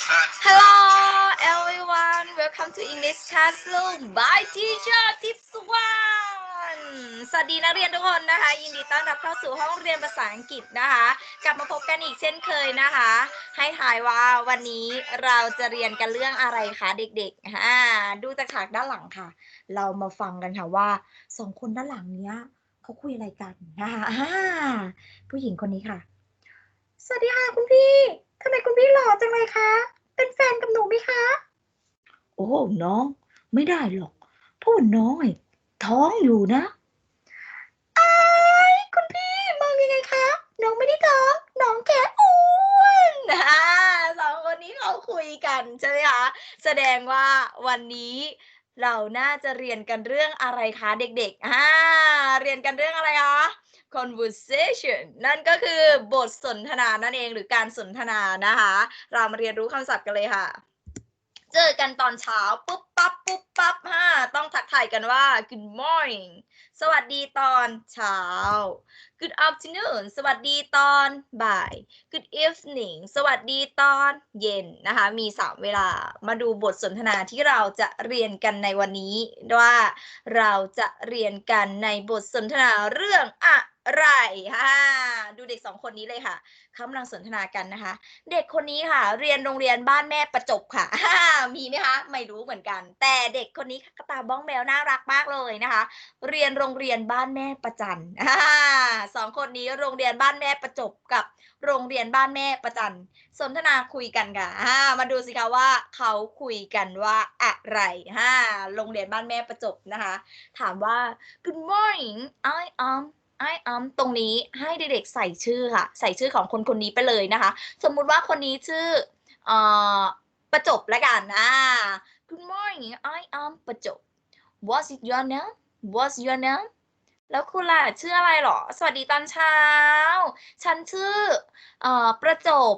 Hello everyone welcome to English classroom by teacher tips one สวัสดีนักเรียนทุกคนนะคะ ยินดีต้อนรับเข้าสู่ห้องเรียนภาษาอังกฤษนะคะ กลับมาพบกันอีกเช่นเคยนะคะ ให้ทายว่าวันนี้เราจะเรียนกันเรื่องอะไรคะเด็กๆอ่าดูจากฉากด้านหลังค่ะ เรามาฟังกันค่ะว่าสองคนด้านหลังเนี้ยเขาคุยอะไรกันนะคะอ่าผู้หญิงคนนี้ค่ะ สวัสดีค่ะคุณพี่ทำไมคุณพี่หล่อจังเลยคะ เป็นแฟนกับหนูไหมคะ โอ้น้อง ไม่ได้หรอกเพราะว่าน้องไอ้ท้องอยู่นะ ไอ้ายคุณพี่มองยังไงคะ น้องไม่ได้ท้อง น้องแค่อ้วนอ่าสองคนนี้เขาคุยกันใช่ไหมคะ แสดงว่าวันนี้เราน่าจะเรียนกันเรื่องอะไรคะเด็กๆอ่าเรียนกันเรื่องอะไรคะ conversation นั่นก็คือบทสนทนานั่นเองหรือการสนทนานะคะ เรามาเรียนรู้คำศัพท์กันเลยค่ะ เจอกันตอนเช้า ปุ๊บปั๊บปุ๊บปั๊บฮะต้องทักทายกันว่า good morning สวัสดีตอนเช้า good afternoon สวัสดีตอนบ่าย good evening สวัสดีตอนเย็นนะคะ มี 3 เวลา มาดูบทสนทนาที่เราจะเรียนกันในวันนี้ ว่าเราจะเรียนกันในบทสนทนาเรื่องอะ ไรฮ่าดูเด็กสองคนนี้เลยค่ะเขากำลังสนทนากันนะคะ เด็กคนนี้ค่ะ เรียนโรงเรียนบ้านแม่ประจบค่ะมีไหมคะไม่รู้เหมือนกัน แต่เด็กคนนี้กระตาบ้องแมวน่ารักมากเลยนะคะ เรียนโรงเรียนบ้านแม่ประจันอ่าสองคนนี้โรงเรียนบ้านแม่ประจบกับโรงเรียนบ้านแม่ประจันสนทนาคุยกันค่ะอ่ามาดูสิคะว่าเขาคุยกันว่าอะไรฮ่าโรงเรียนบ้านแม่ประจบนะคะ ถามว่า Good morning I am I am ตรงนี้ให้เด็กๆใส่ชื่อค่ะ ใส่ชื่อของคนคนนี้ไปเลยนะคะ สมมุติว่าคนนี้ชื่ออประจบละกันอ่า Good morning I am ประจบ What's your name What's your name แล้วคุณล่ะชื่ออะไรหรอ สวัสดีตอนเช้า ฉันชื่อออประจบ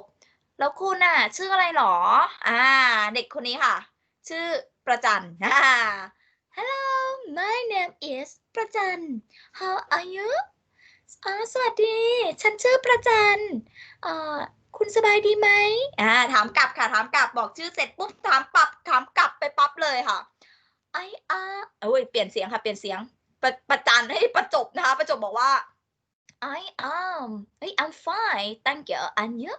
แล้วคุณน่ะ ชื่ออะไรหรอ อ่า เด็กคนนี้ค่ะ ชื่อประจันอ่า Hello my name is ประจัน How are you อ่าสวัสดี ฉันชื่อประจันเอ่อคุณสบายดีไหมอ่าถามกลับค่ะถามกลับบอกชื่อเสร็จปุ๊บถามปรับถามกลับไปปั๊บเลยค่ะ I are เอ้ยเปลี่ยนเสียงค่ะเปลี่ยนเสียงประประจันให้ประจบนะคะประจบบอกว่า I am เฮ้ย I'm fine thank you and you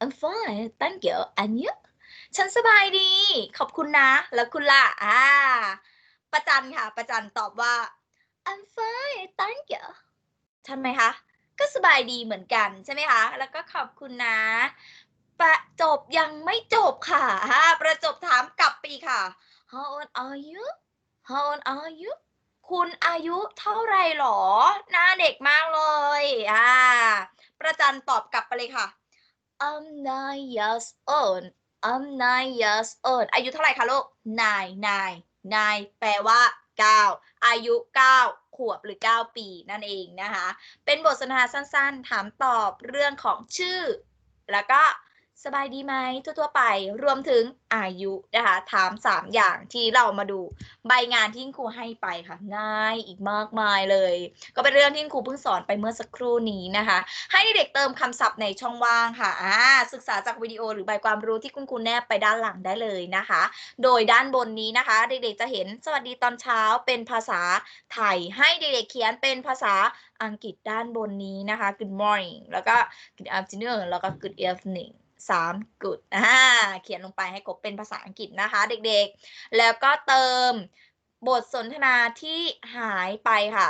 I'm fine thank you and you ฉันสบายดี ขอบคุณนะ แล้วคุณล่ะอ่าประจันค่ะ ประจันตอบว่า I'm fine thank you ใช่ไหมคะ ก็สบายดีเหมือนกันใช่ไหมคะ แล้วก็ขอบคุณนะ ประจบยังไม่จบค่ะ ประจบถามกลับไปอีกค่ะ How old are you How old are you คุณอายุเท่าไรหรอ หน้าเด็กมากเลย อ่า ประจันตอบกลับไปเลยค่ะ I'm nine years old I'm nine years old อายุเท่าไหร่คะลูก nine nine nine แปลว่า 9 อายุ 9 ขวบหรือ 9 ปีนั่นเองนะคะ เป็นบทสนทนาสั้นๆ ถามตอบเรื่องของชื่อ แล้วก็ สบายดีไหมทั่วๆไปรวมถึงอายุนะคะถาม 3 อย่างที่เรามาดูใบงานที่ครูให้ไปค่ะง่ายอีกมากมายเลย ก็เป็นเรื่องที่ครูเพิ่งสอนไปเมื่อสักครู่นี้นะคะ ให้เด็กเติมคำศัพท์ในช่องว่างค่ะอ่าศึกษาจากวิดีโอหรือใบความรู้ที่คุณครูแนบไปด้านหลังได้เลยนะคะ โดยด้านบนนี้นะคะ เด็กๆจะเห็นสวัสดีตอนเช้าเป็นภาษาไทย ให้เด็กๆเขียนเป็นภาษาอังกฤษด้านบนนี้นะคะ Good morning แล้วก็ Good afternoon แล้วก็ Good evening สาม good อ่าเขียนลงไปให้ครบเป็นภาษาอังกฤษนะคะ เด็กๆ แล้วก็เติมบทสนทนาที่หายไปค่ะ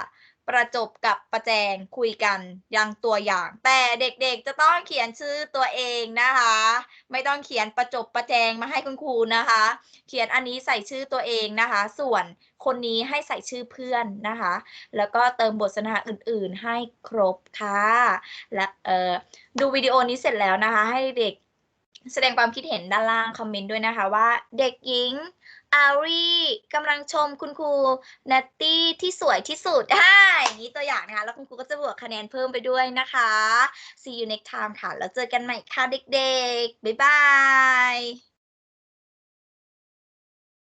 ประจบกับประแจงคุยกันยังตัวอย่าง แต่เด็กๆจะต้องเขียนชื่อตัวเองนะคะ ไม่ต้องเขียนประจบประแจงมาให้คุณครูนะคะ เขียนอันนี้ใส่ชื่อตัวเองนะคะ ส่วนคนนี้ให้ใส่ชื่อเพื่อนนะคะ แล้วก็เติมบทสนทนาอื่นๆให้ครบค่ะและเอ่อดูวิดีโอนี้เสร็จแล้วนะคะ ให้เด็ก แสดงความคิดเห็นด้านล่างคอมเมนต์ด้วยนะคะว่า เด็กหญิงอารีกำลังชมคุณครูนัตตี้ที่สวยที่สุดอ่าอย่างนี้ตัวอย่างนะคะ แล้วคุณครูก็จะบวกคะแนนเพิ่มไปด้วยนะคะ see you next time ค่ะ แล้วเจอกันใหม่ค่ะเด็กๆ บ๊ายบาย